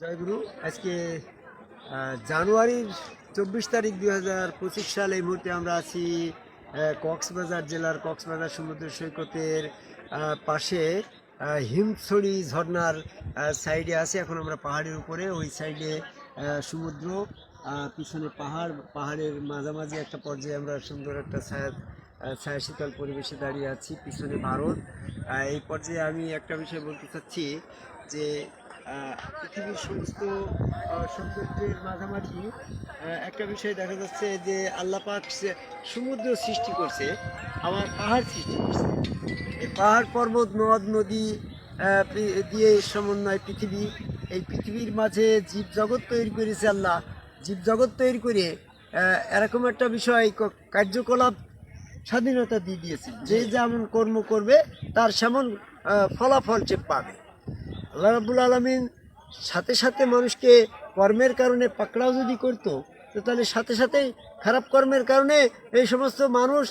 জয়গুরু আজকে জানুয়ারির চব্বিশ তারিখ দুই হাজার পঁচিশ সাল এই মুহূর্তে আমরা আছি কক্সবাজার জেলার কক্সবাজার সমুদ্র সৈকতের পাশে হিমছড়ি ঝর্ণার আহ, সাইডে আছে। এখন আমরা পাহাড়ের উপরে ওই সাইডে সমুদ্র পিছনে পাহাড় পাহাড়ের মাঝামাঝি একটা পর্যায়ে আমরা সুন্দর একটা ছায়া ছায়া শীতল পরিবেশে দাঁড়িয়ে আছি পিছনে ভারত। এই পর্যায়ে আমি একটা বিষয় বলতে চাচ্ছি যে পৃথিবীর সমস্ত সৌন্দর্যের মাঝামাঝি একটা বিষয় দেখা যাচ্ছে যে আল্লাহ পাক সমুদ্র সৃষ্টি করছে আমার পাহাড় সৃষ্টি করছে। এই পাহাড় পর্বত, নদ, নদী দিয়ে সমন্বয় পৃথিবী, এই পৃথিবীর মাঝে জীব জগৎ তৈরি করেছে আল্লাহ। জীব জগৎ তৈরি করে এরকম একটা বিষয় কার্যকলাপ স্বাধীনতা দিয়ে দিয়েছে। যে যেমন কর্ম করবে, তার সেমন ফলাফল সে পাবে। আল্লাহ রাবুল আলমিন সাথে সাথে মানুষকে কর্মের কারণে পাকড়াও যদি করতো তো তাহলে সাথে সাথেই খারাপ কর্মের কারণে এই সমস্ত মানুষ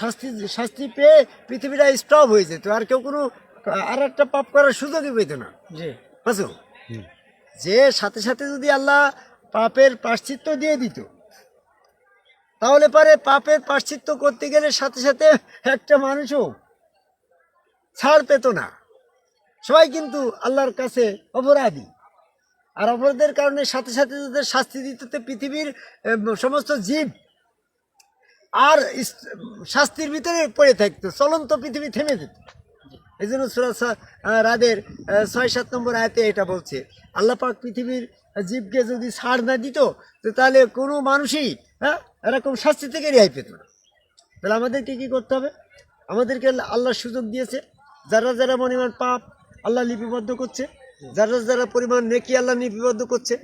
শাস্তি শাস্তি পেয়ে পৃথিবীটা স্টপ হয়ে যেত। আর কেউ কোনো আর একটা পাপ করার সুযোগই পেত না। জি। বুঝছ যে সাথে সাথে যদি আল্লাহ পাপের প্রাশ্চিত্য দিয়ে দিত তাহলে পারে পাপের প্রাশ্চিত্য করতে গেলে সাথে সাথে একটা মানুষও ছাড় পেত না। সবাই কিন্তু আল্লাহর কাছে অপরাধী। আর অপরাধের কারণে সাথে সাথে তাদের শাস্তি দিতে পৃথিবীর সমস্ত জীব আর শাস্তির ভিতরে পড়ে থাকতো, চলন্ত পৃথিবী থেমে যেত। এই জন্য রাদের ছয়, সাত নম্বর আয়তে এটা বলছে, আল্লাহ পাক পৃথিবীর জীবকে যদি ছাড় না দিত, তো তাহলে কোনো মানুষই হ্যাঁ এরকম শাস্তি থেকে রেহাই পেত না। তাহলে আমাদেরকে কী করতে হবে? আমাদেরকে আল্লাহ সুযোগ দিয়েছে, যারা যারা পরিমাণ পাপ আল্লাহ লিপিবদ্ধ করছে। যারা যারা পরিমাণ নেকি আল্লাহ লিপিবদ্ধ করছে।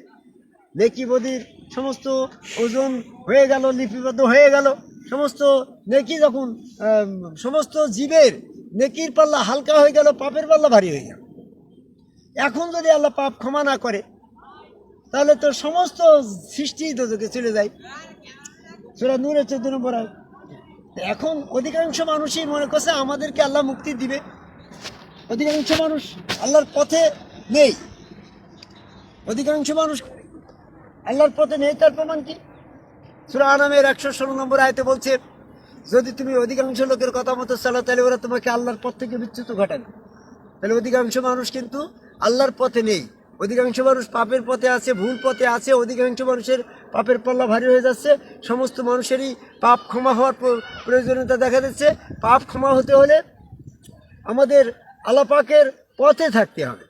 নেকি বদির সমস্ত ওজন হয়ে গেল, লিপিবদ্ধ হয়ে গেল। সমস্ত নেকি যখন সমস্ত জীবের নেকির পাল্লা হালকা হয়ে গেল, পাপের পাল্লা ভারী হয়ে গেল। এখন যদি আল্লাহ পাপ ক্ষমা না করে, তাহলে তো সমস্ত সৃষ্টি দোজকে চলে যায়। সেটা নূরের চোদ্দ নম্বর। এখন অধিকাংশ মানুষই মনে করছে, আমাদেরকে আল্লাহ মুক্তি দিবে। অধিকাংশ মানুষ আল্লাহর পথে নেই। অধিকাংশ মানুষ আল্লাহর পথে নেই, তার প্রমাণ কি? সুরা একশো ষোলো নম্বর আয়তে বলছে, যদি তুমি অধিকাংশ লোকের কথা মতো চালো তাহলে ওরা তোমাকে আল্লাহর পথ থেকে বিচ্যুত ঘটাবে। তাহলে অধিকাংশ মানুষ কিন্তু আল্লাহর পথে নেই। অধিকাংশ মানুষ পাপের পথে আছে, ভুল পথে আছে, অধিকাংশ মানুষের পাপের পাল্লা ভারী হয়ে যাচ্ছে, সমস্ত মানুষেরই পাপ ক্ষমা হওয়ার প্রয়োজনীয়তা দেখা যাচ্ছে পাপ ক্ষমা হতে হলে আমাদের আলাপাকের পথে থাকতে হবে।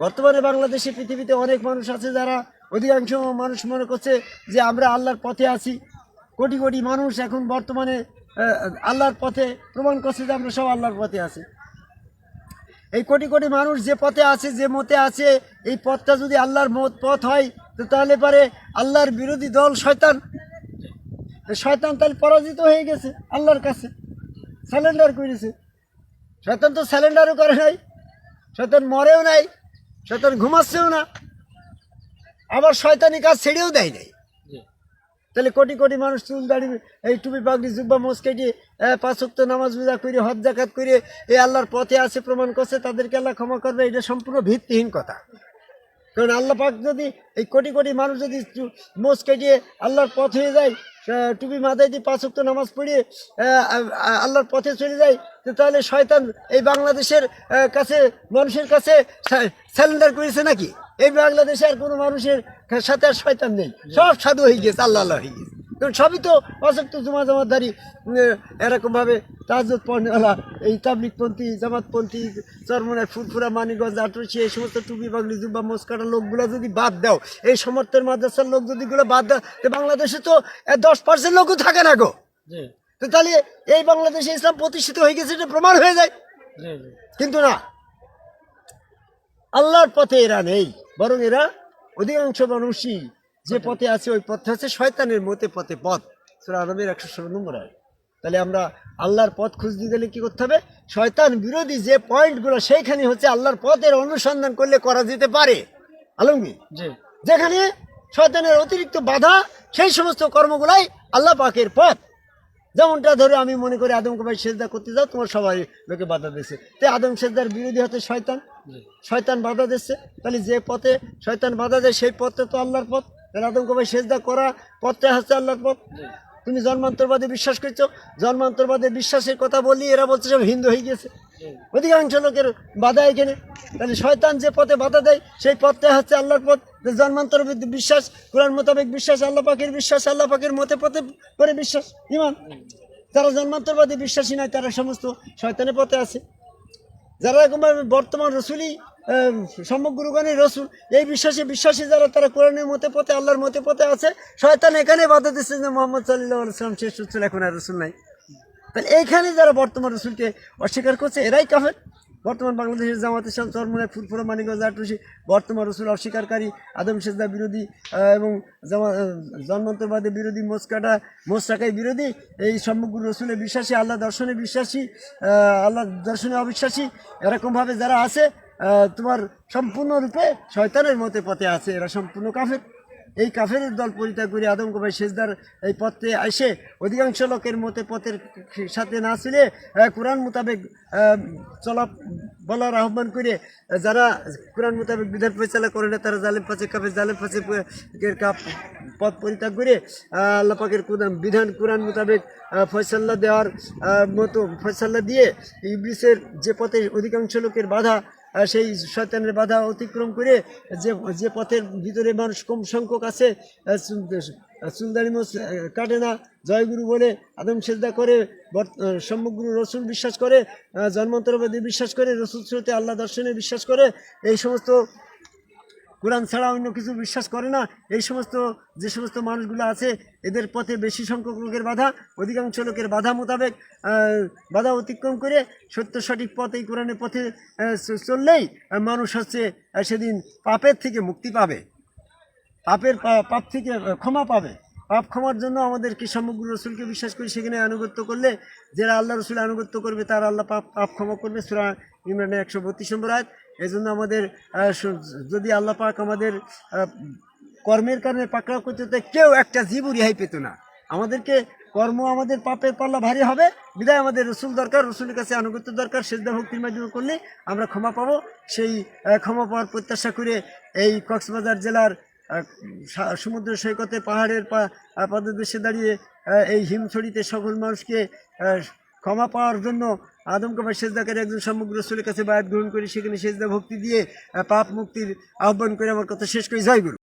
বর্তমানে বাংলাদেশে পৃথিবীতে অনেক মানুষ আছে যারা অধিকাংশ মানুষ মনে করছে যে আমরা আল্লাহর পথে আছি। কোটি কোটি মানুষ এখন বর্তমানে আল্লাহর পথে প্রমাণ করছে যে আমরা সব আল্লাহর পথে আছি। এই কোটি কোটি মানুষ যে পথে আছে, যে মতে আছে, এই পথটা যদি আল্লাহর মত পথ হয়, তো তাহলে পারে আল্লাহর বিরোধী দল শয়তান। শয়তান তাহলে পরাজিত হয়ে গেছে আল্লাহর কাছে স্যালেন্ডার করেছে। শয়তান তো স্যালেন্ডারও করে নাই শয়তান মরেও নাই শয়তান ঘুমাচ্ছেও না আবার শয়তানি কাজ ছেড়েও দেয় নাই। তাহলে কোটি কোটি মানুষ চুল দাঁড়িয়ে এই টুপি পাগড়ি জুব্বা মোজ কেটে পাঁচক্ত নামাজ পূজা করে হজ জাকাত করে এই আল্লাহর পথে আছে প্রমাণ করছে তাদেরকে আল্লাহ ক্ষমা করবে এটা সম্পূর্ণ ভিত্তিহীন কথা। কারণ আল্লাহ পাক যদি এই কোটি কোটি মানুষ যদি মোজ কেটিয়ে আল্লাহর পথ হয়ে যায় টুপি মাথায় দিয়ে পাঁচ উক্ত নামাজ পড়িয়ে আল্লাহর পথে চলে যায় তাহলে শয়তান এই বাংলাদেশের কাছে, মানুষের কাছে স্যালেন্ডার করেছে নাকি? এই বাংলাদেশে আর কোনো মানুষের সাথে আর শয়তান নেই। সব সাধু হয়ে গেছে আল্লাহ হয়ে গেছে। কারণ সবই তো অসক্ত জমা জামাতদারি এরকমভাবে তাজত পর্ণওয়ালা এই তাবলিকপন্থী জামাতপন্থী চরমনের ফুরফুরা মানিগঞ্জ আটরসি এই সমস্ত টুপি বাগলি জুব্বা মস্কাটা লোকগুলো যদি বাদ দাও এই সমর্থের মাদ্রাসার লোক যদি গুলো বাদ দাও তো বাংলাদেশে তো দশ পার্সেন্ট লোকও থাকে না গো। তো তাহলে এই বাংলাদেশে ইসলাম প্রতিষ্ঠিত হয়ে গেছে এটা প্রমাণ হয়ে যায়। কিন্তু না আল্লাহর পথে এরা নেই বরং এরা অধিকাংশ মানুষই যে পথে আছে ওই পথে আছে শয়তানের মতে পথে পথ। সুরা আরবের একশো ষোলো নম্বর আয় তাহলে আমরা আল্লাহর পথ খুঁজতে গেলে কি করতে হবে? শয়তান বিরোধী যে পয়েন্টগুলো সেইখানে হচ্ছে আল্লাহর পথের অনুসন্ধান করলে করা যেতে পারে। আলমগীর? জি। যেখানে শয়তানের অতিরিক্ত বাধা সেই সমস্ত কর্মগুলাই আল্লাহ পাকের পথ। যেমনটা ধরে আমি মনে করি আদমকে ভাই সেজদা করতে যাও তোমার সবাই লোকে বাধা দিয়েছে। তো আদম সেজদার বিরোধী হতে শয়তান। শয়তান বাধা দিচ্ছে তাহলে যে পথে শয়তান বাধা দেয় সেই পথে তো আল্লাহর পথ। তাহলে আদমকভাবে সেজদা করা পথটা হচ্ছে আল্লাহর পথ। তুমি জন্মান্তরবাদে বিশ্বাস করছ, জন্মান্তরবাদে বিশ্বাসের কথা বলি এরা বলছে সব হিন্দু হয়ে গেছে। অধিকাংশ লোকের বাধা এখানে। তাহলে শয়তান যে পথে বাধা দেয়, সেই পথটা হচ্ছে আল্লাহর পথ। জন্মান্তর বিশ্বাস, কোরআন মোতাবেক বিশ্বাস, আল্লাহ পাখির বিশ্বাস, আল্লাহ পাখির মতে পথে করে বিশ্বাস, ইমান। যারা জন্মান্তরবাদী বিশ্বাসী নয়, তারা সমস্ত শয়তানের পথে আছে। যারা এরকমভাবে বর্তমান রসুলই আহ, সমগ্রগণের রসুল। এই বিশ্বাসে বিশ্বাসী যারা তারা কোরআনের মতে পথে আল্লাহর মতে পথে আছে। শয়তান এখানে বাধা দিচ্ছে যে মোহাম্মদ সাল্লাহ সাল্লাম শেষ রসুল এখন আর রসুল নাই। তাহলে এইখানে যারা বর্তমান রসুলকে অস্বীকার করছে এরাই কাফের। বর্তমান বাংলাদেশের জামাত ইসলাম চরমনে ফুলপুরা মানিকগঞ্জ আটুসি বর্তমান রসুল অস্বীকারকারী আদম সেজদা বিরোধী এবং জন্মান্তরবাদী বিরোধী মোসকাটা মোসটাকাই বিরোধী এই সমগ্র রসুলে বিশ্বাসী আল্লাহ দর্শনে বিশ্বাসী আল্লাহ দর্শনে অবিশ্বাসী এরকমভাবে যারা আছে তোমার সম্পূর্ণরূপে শয়তানের মতে পথে আছে, এরা সম্পূর্ণ কাফের। এই কাফের দল পরিত্যাগ করে আদম কবাই সেজদার এই পথে এসে অধিকাংশ লোকের মতে পথের সাথে না ছিলে কোরআন মোতাবেক চলা বলার আহ্বান করে যারা কোরআন মোতাবেক বিধান পরিচালনা করে না, তারা জালেম পাচে কাফের, জালেম পাচে কাপ পথ পরিত্যাগ করে আল্লাহ কোরআন, বিধান কোরআন মোতাবেক ফয়সাল্লা দেওয়ার মতো ফয়সাল্লা দিয়ে ইবলিসের যে পথে অধিকাংশ লোকের বাধা সেই শয়তানের বাধা অতিক্রম করে যে যে পথের ভিতরে মানুষ কম সংখ্যক আছে চুলদারি মোচ কাটে না। জয়গুরু বলে আদম সেজদা করে সমগ্র রসুল বিশ্বাস করে জন্মান্তরবাদী বিশ্বাস করে, রসুল শ্রোতে আল্লাহ দর্শনে বিশ্বাস করে, এই সমস্ত কোরআন ছাড়া অন্য কিছু বিশ্বাস করে না। এই সমস্ত, যে সমস্ত মানুষগুলো আছে, এদের পথে বেশি সংখ্যক লোকের বাধা, অধিকাংশ লোকের বাধা মোতাবেক বাধা অতিক্রম করে সত্য সঠিক পথ এই কোরআনের পথে চললেই মানুষ হচ্ছে সেদিন পাপের থেকে মুক্তি পাবে। পাপের পাপ থেকে ক্ষমা পাবে। পাপ ক্ষমার জন্য আমাদের কি সমগ্র রসুলকে বিশ্বাস করি সেখানে আনুগত্য করলে, যারা আল্লাহ রসুল আনুগত্য করবে, তারা আল্লাহ পাপ পাপ ক্ষমা করবে। সুরা ইমরানের একশো বত্রিশ নম্বর আয়াত। এই জন্য আমাদের যদি আল্লাহ পাক আমাদের কর্মের কারণে পাকড়াও করতে কেউ একটা জীবও রেহাই পেত না। আমাদেরকে কর্ম আমাদের পাপের পাল্লা ভারী হবে, বিদায় আমাদের রসুল দরকার, রসুলের কাছে আনুগত্য দরকার, সেজদা ভক্তির মাধ্যমে করলে আমরা ক্ষমা পাবো। সেই ক্ষমা পাওয়ার প্রত্যাশা করে এই কক্সবাজার জেলার সমুদ্র সৈকতে পাহাড়ের পাদদেশে দাঁড়িয়ে এই হিমছড়িতে সকল মানুষকে ক্ষমা পাওয়ার জন্য আদমকাবার সেজদাকারী একজন সমগ্র রসুলের কাছে বায়াত গ্রহণ করে সেখানে সেজদা ভক্তি দিয়ে পাপ মুক্তির আহ্বান করে আমার কথা শেষ করে। গুরু।